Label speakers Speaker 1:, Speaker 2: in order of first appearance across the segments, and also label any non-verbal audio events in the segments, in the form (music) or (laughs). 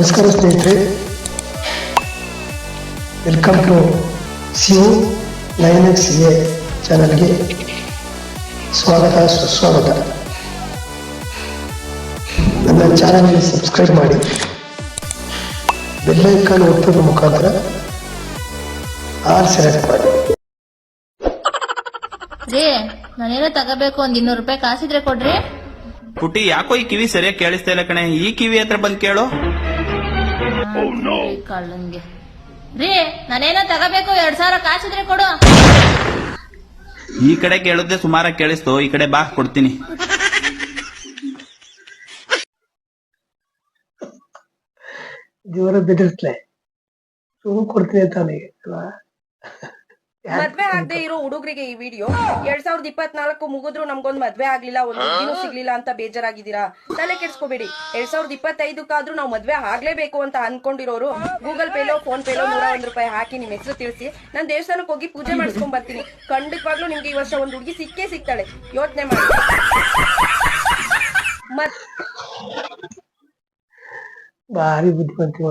Speaker 1: ನಮಸ್ಕಾರ ಸ್ನೇಹಿತರೆ. Welcome to C nine X A ಚಾನಲ್ಗೆ ಸ್ವಾಗತ ಸುಸ್ವಾಗತ. ನನ್ನ ಚಾನಲ್ಗೆ ಸಬ್ಸ್ಕ್ರೈಬ್ ಮಾಡಿ. ಬೆಲ್ಲೈಕಾನ್ ಒತ್ತುವ ಮುಖಾಂತರ ಆರ್ ಸೆಲೆಕ್ಟ್ ಮಾಡಿ.
Speaker 2: ರೇ ನಾನೇನೋ ತಗೋಬೇಕು ಒಂದ್ ಇನ್ನೂರು ರೂಪಾಯಿ ಕಾಸಿದ್ರೆ ಕೊಡ್ರಿ.
Speaker 3: ಪುಟಿ ಯಾಕೋ ಈ ಕಿವಿ ಸರಿಯಾಗಿ ಕೇಳಿಸ್ತಾ ಇಲ್ಲ ಕಣೆ. ಈ ಕಿವಿ ಹತ್ರ ಬಂದ್ ಕೇಳು.
Speaker 2: ಈ ಕಳ್ಳನ್ಗೆ ರೀ ನಾನೇನೋ ತಗೋಬೇಕು ಎರಡ್ ಸಾವಿರ ಕಾಸಿದ್ರೆ ಕೊಡು.
Speaker 3: ಈ ಕಡೆ ಕೇಳಿದ್ದೆ ಸುಮಾರ ಕೇಳಿಸ್ತು. ಈ ಕಡೆ ಬಾ ಕೊಡ್ತೀನಿ.
Speaker 1: ಜೋರ ಬೆದರಿಸ್ಲೆ ಸುಮ್ ಕೊಡ್ತೀನಿ ಅಂತ ಅವನಿಗೆ ಅಲ್ವಾ?
Speaker 4: ಮದ್ವೆ ಆಗದೆ ಇರೋ ಹುಡುಗರಿಗೆ ಈ ವಿಡಿಯೋ ಎರಡ್ ಸಾವಿರದ ಇಪ್ಪತ್ನಾಲ್ಕು ಮುಗಿದ್ರು ನಮ್ಗೊಂದ್ ಮದ್ವೆ ಆಗ್ಲಿಲ್ಲ ಒಂದ್ ಹುಡುಗಿನೂ ಸಿಗ್ಲಿಲ್ಲ ಅಂತ ಬೇಜಾರಾಗಿದ್ದೀರಾ? ತಲೆ ಕೆಡ್ಸ್ಕೋಬೇಡಿ. ಎರಡ್ ಸಾವಿರದ ಇಪ್ಪತ್ತೈದಕ್ಕಾದ್ರೂ ನಾವು ಮದ್ವೆ ಆಗ್ಲೇಬೇಕು ಅಂತ ಅನ್ಕೊಂಡಿರೋರು ಗೂಗಲ್ ಪೇಲೋ ಫೋನ್ ಪೇಲೋ ನೂರ ಒಂದ್ ರೂಪಾಯಿ ಹಾಕಿ ನಿಮ್ ಹೆಸರು ತಿಳಿಸಿ. ನಾನ್ ದೇವಸ್ಥಾನಕ್ಕೆ ಹೋಗಿ ಪೂಜೆ ಮಾಡಿಸ್ಕೊಂಡ್ ಬರ್ತೀನಿ. ಖಂಡಿತವಾಗ್ಲೂ ನಿಮ್ಗೆ ಈ ವರ್ಷ ಒಂದ್ ಹುಡುಗಿ ಸಿಕ್ಕೇ ಸಿಗ್ತಾಳೆ. ಯೋಚನೆ ಮಾಡಿ. ಮತ್
Speaker 1: ಭಾರಿ ಬುದ್ಧಿವಂತಿ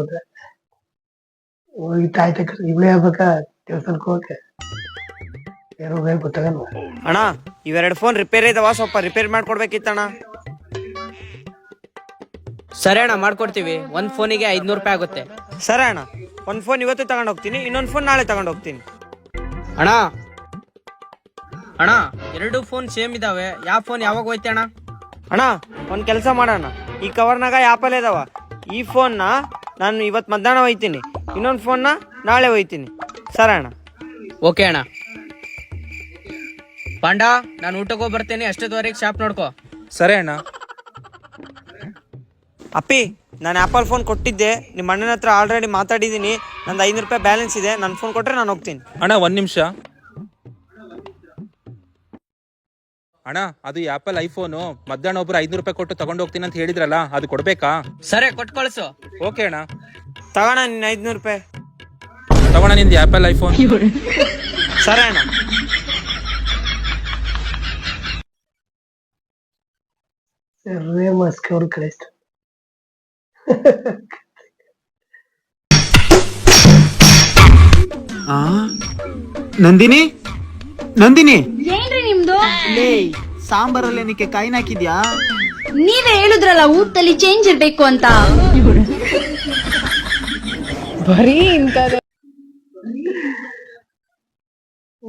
Speaker 1: ಹೋಗಿ ತಾಯಿ ತಕ್ಕ ಇವಳೇ ಆಗ್ಬೇಕಾ? ಹೋಗಕ್ಕೆ
Speaker 5: ಅಣ್ಣ ಇವೆರಡು ಫೋನ್ ರಿಪೇರಿ ಇದಾವ ಸ್ವಲ್ಪ ರಿಪೇರಿ ಮಾಡ್ಕೊಡ್ಬೇಕಿತ್ತಣ್ಣ.
Speaker 6: ಸರಿ ಅಣ್ಣ ಮಾಡ್ಕೊಡ್ತೀವಿ. ಒಂದ್ ಫೋನಿಗೆ ಐದ್ನೂರು ರೂಪಾಯಿ ಆಗುತ್ತೆ.
Speaker 5: ಸರಿ ಅಣ್ಣ. ಒಂದು ಫೋನ್ ಇವತ್ತು ತಗೊಂಡ್ ಹೋಗ್ತೀನಿ ಇನ್ನೊಂದ್ ಫೋನ್ ನಾಳೆ ತಗೊಂಡ್ ಹೋಗ್ತೀನಿ.
Speaker 6: ಅಣ್ಣ. ಅಣ್ಣ ಎರಡು ಫೋನ್ ಸೇಮ್ ಇದಾವೆ. ಯಾವ ಫೋನ್ ಯಾವಾಗ ಹೋಯ್ತೆ ಅಣ್ಣ?
Speaker 5: ಅಣ್ಣ ಒಂದ್ ಕೆಲಸ ಮಾಡೋಣ. ಈ ಕವರ್ನಾಗ ಆಪಲ್ ಇದಾವ. ಈ ಫೋನ್ನ ನಾನು ಇವತ್ತು ಮಧ್ಯಾಹ್ನ ಒಯ್ತೀನಿ ಇನ್ನೊಂದು ಫೋನ್ನ ನಾಳೆ ಒಯ್ತೀನಿ ಸರಿ ಅಣ್ಣ.
Speaker 6: ಓಕೆ ಅಣ್ಣ. ಪಾಂಡ ನಾನು ಊಟಕ್ಕೆ ಹೋಗಿ ಬರ್ತೇನೆ. ಅಷ್ಟೊತ್ತವರೆಗೆ ಶಾಪ್ ನೋಡ್ಕೋ.
Speaker 7: ಸರಿ ಅಣ್ಣ.
Speaker 5: ಅಪ್ಪಿ ನಾನು ಆಪಲ್ ಫೋನ್ ಕೊಟ್ಟಿದ್ದೆ. ನಿಮ್ಮ ಅಣ್ಣನ ಹತ್ರ ಆಲ್ರೆಡಿ ಮಾತಾಡಿದ್ದೀನಿ. ನಂದು ಐನೂರು ರೂಪಾಯಿ ಬ್ಯಾಲೆನ್ಸ್ ಇದೆ. ನನ್ನ ಫೋನ್ ಕೊಟ್ಟರೆ ನಾನು ಹೋಗ್ತೀನಿ.
Speaker 7: ಅಣ್ಣ ಒಂದು ನಿಮಿಷ. ಅಣ್ಣ ಅದು ಆಪಲ್ ಐಫೋನು ಮಧ್ಯಾಹ್ನ ಒಬ್ರು ಐನೂರು ರೂಪಾಯಿ ಕೊಟ್ಟು ತಗೊಂಡು ಹೋಗ್ತೀನಿ ಅಂತ ಹೇಳಿದ್ರಲ್ಲ ಅದು ಕೊಡ್ಬೇಕಾ?
Speaker 6: ಸರಿ ಕೊಟ್ಟು ಕಳಿಸು
Speaker 7: ಓಕೆ ಅಣ್ಣ.
Speaker 5: ತಗೋಣ ನಿನ್ನ ಐದುನೂರು ರೂಪಾಯಿ.
Speaker 7: ತಗೋಣ ನಿಂದು ಆಪಲ್ ಐಫೋನ್
Speaker 5: ಸರಿ ಅಣ್ಣ.
Speaker 1: ಸರ್ವೇ ಮಾಸ್ಕ್ ಅವ್ರು ಕಳಿಸ್ತು.
Speaker 8: ನಂದಿನಿ? ನಂದಿನಿ?
Speaker 9: ಏನ್ರಿ ನಿಮ್ದು?
Speaker 8: ಲೇ ಸಾಂಬಾರಲ್ಲಿ ಏನಕ್ಕೆ ಕಾಯಿನ ಹಾಕಿದ್ಯಾ?
Speaker 9: ನೀವೇ ಹೇಳಿದ್ರಲ್ಲ ಊಟದಲ್ಲಿ ಚೇಂಜ್ ಇರ್ಬೇಕು ಅಂತ.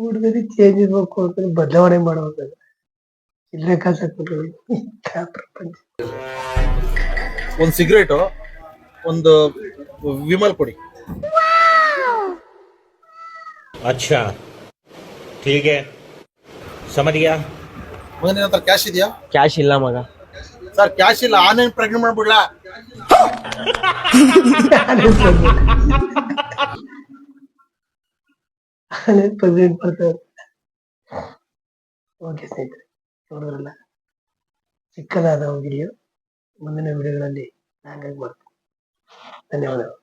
Speaker 1: ಊಟದಲ್ಲಿ ಚೇಂಜ್ ಇರ್ಬೇಕು ಅಂತಂದ್ರೆ ಬದಲಾವಣೆ ಮಾಡಬೇಕಾದ್ರೆ ಇಲ್ಲೇ ಕಾಸಕ್ಕೆ ಪ್ರಪಂಚ.
Speaker 10: ಒಂದು ಸಿಗರೇಟು ಒಂದು ವಿಮಲ್ ಕೊಡಿ
Speaker 11: ಅಚ್ಚಾ. ಹೀಗೆ ಸಮರಿಯಾ
Speaker 10: ಮಗನ ಹತ್ರ ಕ್ಯಾಶ್ ಇದೆಯಾ?
Speaker 5: ಕ್ಯಾಶ್ ಇಲ್ಲ ಮಗ.
Speaker 10: ಸರ್ ಕ್ಯಾಶ್ ಇಲ್ಲ ಆನ್ಲೈನ್ ಪ್ರೆಗ್ನೆಂಟ್ ಮಾಡ್ಬಿಡ್ಲಾ? (laughs) (laughs)
Speaker 1: ಪ್ರೆಸಿಡೆಂಟ್ ಬರ್ತಾರೆ ಓಕೆ ಸ್ನೇಹಿತರೆ ನೋಡಿದ್ರಲ್ಲ ಚಿಕ್ಕದಾದ ವಿಡಿಯೋ ಮುಂದಿನ ವಿಡಿಯೋಗಳಲ್ಲಿ ಹ್ಯಾಂಗಾಗಿ ಮಾಡ್ತೀನಿ ಧನ್ಯವಾದಗಳು